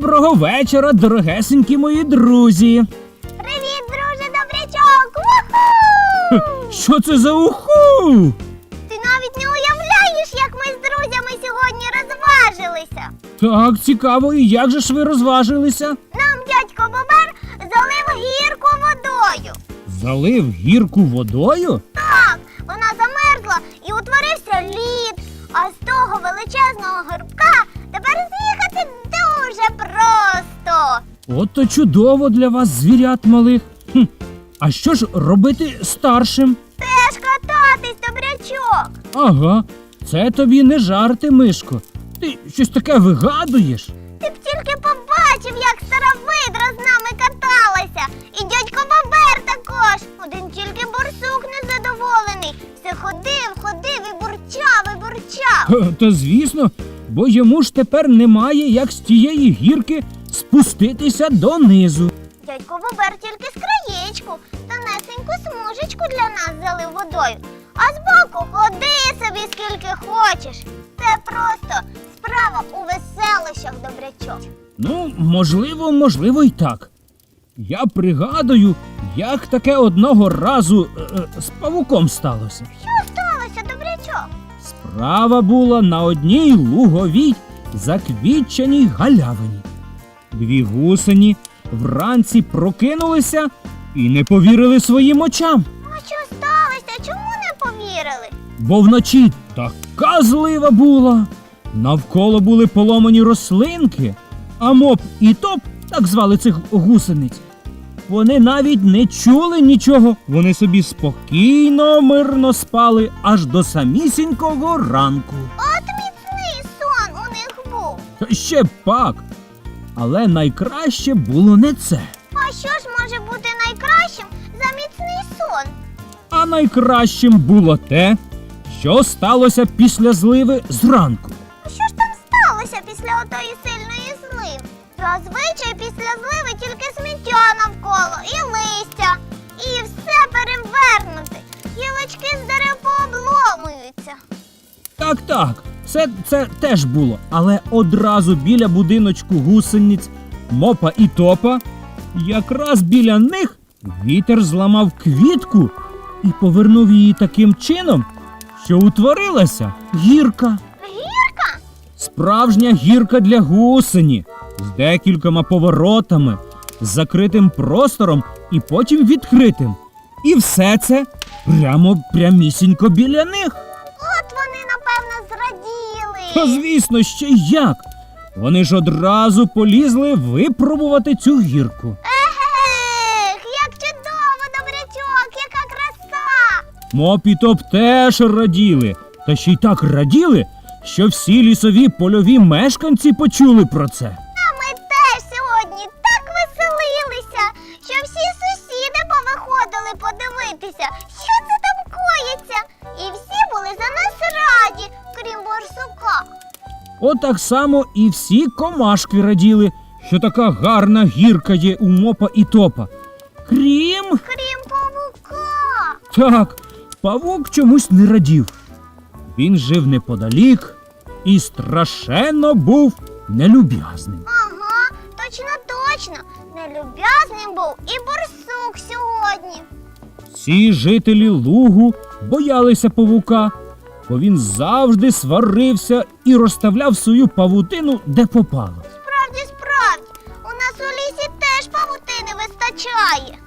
Доброго вечора, дорогесенькі мої друзі. Привіт, друже добрячок! Уху! Що це за уху? Ти навіть не уявляєш, як ми з друзями сьогодні розважилися. Так, цікаво, і як же ж ви розважилися? Нам дядько Бобер залив гірку водою. Залив гірку водою? От то чудово для вас, звірят малих. Хм. А що ж робити старшим? Теж кататись, добрячок. Ага, це тобі не жарти, Мишко. Ти щось таке вигадуєш? Ти б тільки побачив, як стара видра з нами каталася. І дядько Бобер також. Один тільки борсук незадоволений. Все ходив, ходив і бурчав, і бурчав. Ха, Та звісно, бо йому ж тепер немає як з тієї гірки спуститися донизу. Дядько Бобер тільки з краєчку, тонесеньку смужечку для нас залив водою. А збоку ходи собі скільки хочеш. Це просто справа у веселищах, добрячок. Ну, можливо, можливо, й так. Я пригадую, як таке одного разу е, е, з павуком сталося. Що сталося, добрячок? Справа була на одній луговій заквітчаній галявині. Дві гусені вранці прокинулися і не повірили своїм очам, А що сталося? Чому не повірили? бо вночі така злива була. Навколо були поломані рослинки, а моп і топ, так звали цих гусениць. Вони навіть не чули нічого. Вони собі спокійно, мирно спали аж до самісінького ранку. От міцний сон у них був. Ще пак. Але найкраще було не це. А що ж може бути найкращим за міцний сон? А найкращим було те, що сталося після зливи зранку. А що ж там сталося після отої сильної зливи? Зазвичай після зливи тільки сміття навколо і листя. І все перевернуте. Гілочки з дерев пообломуються. Так, так, це, це теж було. Але одразу біля будиночку гусениць, мопа і топа, якраз біля них вітер зламав квітку і повернув її таким чином, що утворилася гірка. Гірка? Справжня гірка для гусені з декількома поворотами, з закритим простором і потім відкритим. І все це прямо прямісінько біля них. Зраділи. Та звісно, ще як. Вони ж одразу полізли випробувати цю гірку. Ех, як чудово, добрячок, яка краса! Мопітоп топ теж раділи, та ще й так раділи, що всі лісові польові мешканці почули про це. От так само і всі комашки раділи, що така гарна гірка є у мопа і топа. Крім Крім павука. так, павук чомусь не радів. Він жив неподалік і страшенно був нелюб'язним. Ага, точно, точно. Нелюб'язним був і борсук сьогодні. Всі жителі лугу боялися павука, бо він завжди сварився і розставляв свою павутину де попало. Справді, справді, у нас у лісі теж павутини вистачає.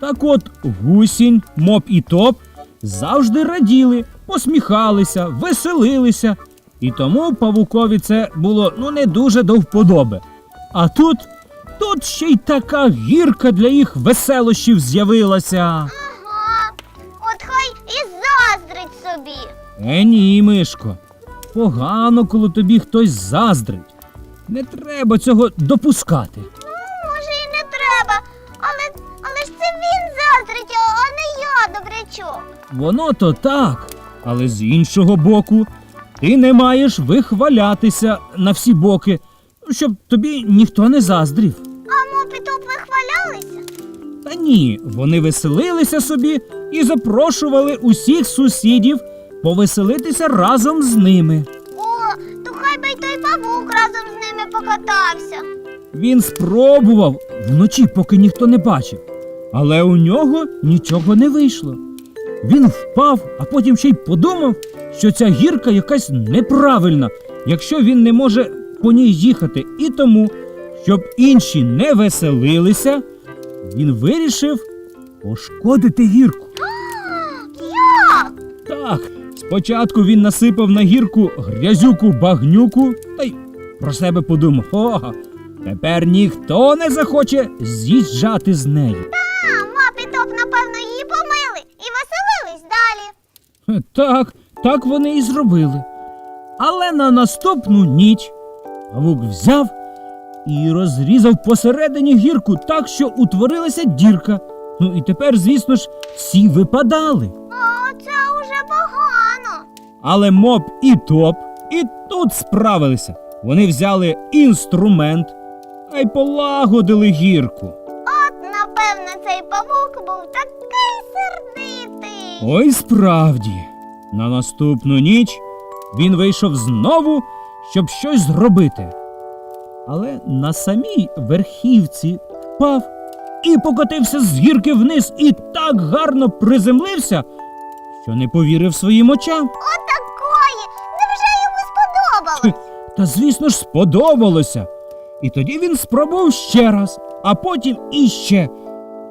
Так от гусінь, моп і топ завжди раділи, посміхалися, веселилися, і тому павукові це було ну не дуже до вподоби. А тут, тут ще й така гірка для їх веселощів з'явилася. Ага, от хай і заздрить собі. Е, ні, Мишко. Погано, коли тобі хтось заздрить. Не треба цього допускати. Ну, може, і не треба, але, але ж це він заздрить, а не я, добрячок. Воно то так, але з іншого боку, ти не маєш вихвалятися на всі боки, щоб тобі ніхто не заздрів. А мопітоп вихвалялися? Та ні, вони веселилися собі і запрошували усіх сусідів повеселитися разом з ними. О, то хай ніби й той павук разом з ними покатався. Він спробував вночі, поки ніхто не бачив, але у нього нічого не вийшло. Він впав, а потім ще й подумав, що ця гірка якась неправильна, якщо він не може по ній їхати. І тому, щоб інші не веселилися, він вирішив пошкодити гірку. Як? Так, спочатку він насипав на гірку грязюку багнюку та й про себе подумав: о, тепер ніхто не захоче з'їжджати з нею. А, мап і топ, напевно, її помили і веселились далі. Так, так вони і зробили. Але на наступну ніч павук взяв і розрізав посередині гірку так, що утворилася дірка. Ну і тепер, звісно ж, всі випадали. Але моб і топ і тут справилися. Вони взяли інструмент та й полагодили гірку. От, напевно, цей павук був такий сердитий. Ой, справді. На наступну ніч він вийшов знову, щоб щось зробити. Але на самій верхівці впав і покотився з гірки вниз і так гарно приземлився, що не повірив своїм очам. Отакої. Сподобалось? Та звісно ж сподобалося. І тоді він спробував ще раз, а потім іще.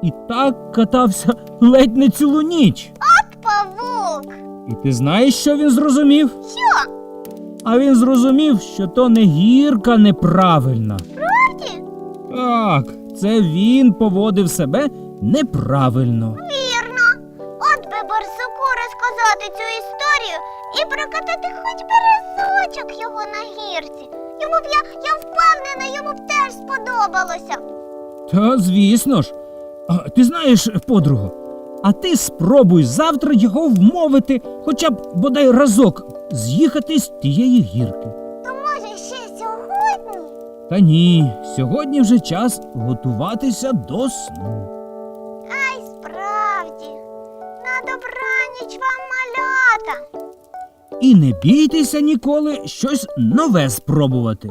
І так катався ледь не цілу ніч. От павук. І ти знаєш, що він зрозумів? Що? А він зрозумів, що то не гірка неправильна. Правді? Так, це він поводив себе неправильно. Вірно. От би барсуку розказати цю історію і прокатати хоч Йому б я, я впевнена, йому б теж сподобалося. Та звісно ж. А, ти знаєш, подруго, а ти спробуй завтра його вмовити, хоча б бодай разок з'їхати з тієї гірки. То може ще сьогодні? Та ні, сьогодні вже час готуватися до сну. І не бійтеся ніколи щось нове спробувати.